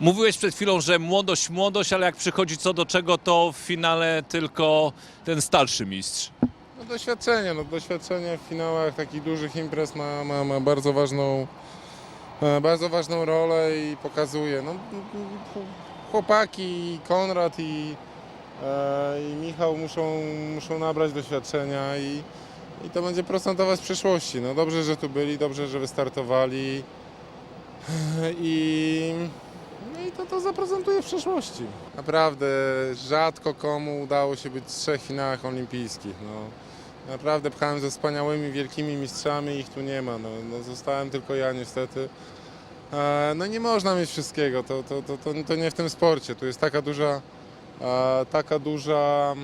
Mówiłeś przed chwilą, że młodość, młodość, ale jak przychodzi co do czego, to w finale tylko ten starszy mistrz. No doświadczenie, no doświadczenie w finałach takich dużych imprez ma, ma, ma bardzo ważną e, bardzo ważną rolę i pokazuje. No, chłopaki, i Konrad i, e, i Michał muszą, muszą nabrać doświadczenia i, i to będzie procentowe z przyszłości. No dobrze, że tu byli, dobrze, że wystartowali i to, to zaprezentuje w przyszłości. Naprawdę rzadko komu udało się być w trzech finałach olimpijskich. No. Naprawdę pchałem ze wspaniałymi, wielkimi mistrzami, ich tu nie ma. No, no zostałem tylko ja niestety. E, No nie można mieć wszystkiego, to, to, to, to, to nie w tym sporcie. Tu jest taka duża, e, taka duża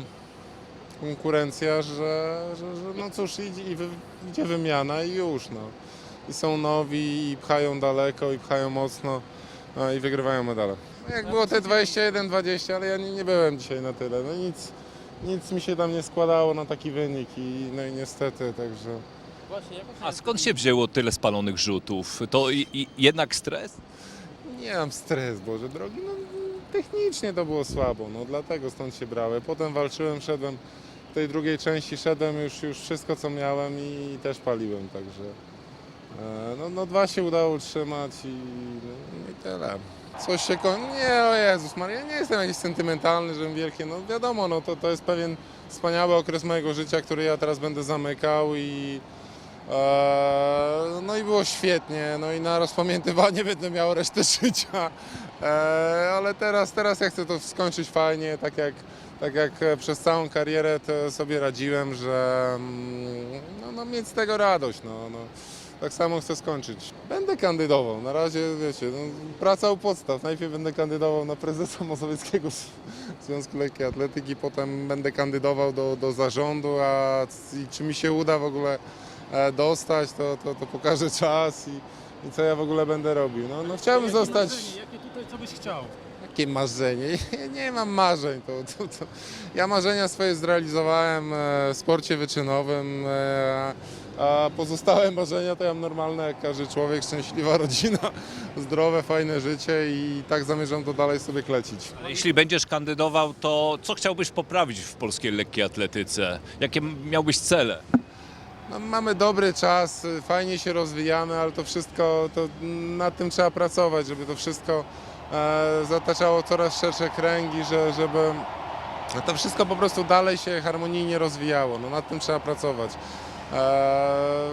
konkurencja, że, że, że no cóż, idzie, idzie wymiana i już. No. I są nowi, i pchają daleko, i pchają mocno, e, i wygrywają medale. No jak było te 21-20, ale ja nie, nie byłem dzisiaj na tyle. No nic, nic mi się tam nie składało na taki wynik i no i niestety, także... A skąd się wzięło tyle spalonych rzutów? To i, i jednak stres? Nie mam stres, Boże drogi, no technicznie to było słabo, no dlatego stąd się brałem. Potem walczyłem, szedłem, w tej drugiej części szedłem już, już wszystko co miałem i też paliłem, także no, no dwa się udało utrzymać i, no, i tyle. Coś się kończy, nie o Jezus Maria, nie jestem jakiś sentymentalny, że wielkie, no wiadomo, no to, to jest pewien wspaniały okres mojego życia, który ja teraz będę zamykał i Eee, No i było świetnie, no i na rozpamiętywanie będę miał resztę życia, Eee, ale teraz, teraz ja chcę to skończyć fajnie, tak jak, tak jak e, przez całą karierę to sobie radziłem, że mm, no, no mieć z tego radość, no, no. Tak samo chcę skończyć. Będę kandydował, na razie wiecie, no, praca u podstaw. Najpierw będę kandydował na prezesa Mazowieckiego Związku Lekkiej Atletyki, potem będę kandydował do, do zarządu, a czy mi się uda w ogóle e, dostać, to, to, to pokaże czas i, i co ja w ogóle będę robił. No, no chciałbym Jakie zostać... Marzenie, jakie tutaj, co byś chciał? Jakie marzenie? Ja nie mam marzeń. To, to, to. Ja marzenia swoje zrealizowałem e, w sporcie wyczynowym, e, a pozostałe marzenia to ja mam normalne jak każdy człowiek, szczęśliwa rodzina, zdrowe, fajne życie i tak zamierzam to dalej sobie klecić. Jeśli będziesz kandydował, to co chciałbyś poprawić w polskiej lekkiej atletyce? Jakie miałbyś cele? No, mamy dobry czas, fajnie się rozwijamy, ale to wszystko, to nad tym trzeba pracować, żeby to wszystko e, zataczało coraz szersze kręgi, że, żeby to wszystko po prostu dalej się harmonijnie rozwijało. No, nad tym trzeba pracować. E,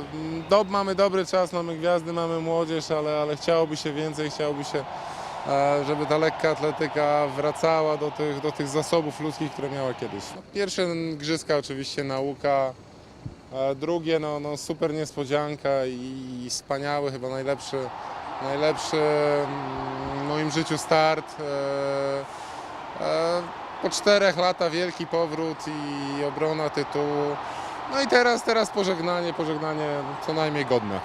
do, mamy dobry czas, mamy gwiazdy, mamy młodzież, ale, ale chciałoby się więcej, chciałoby się, e, żeby ta lekka atletyka wracała do tych, do tych zasobów ludzkich, które miała kiedyś. No, Pierwsze igrzyska oczywiście nauka, E, Drugie, no, no super niespodzianka i, i wspaniały, chyba najlepszy, najlepszy mm, w moim życiu start. Po czterech latach wielki powrót i obrona tytułu. No i teraz, teraz pożegnanie, pożegnanie co najmniej godne.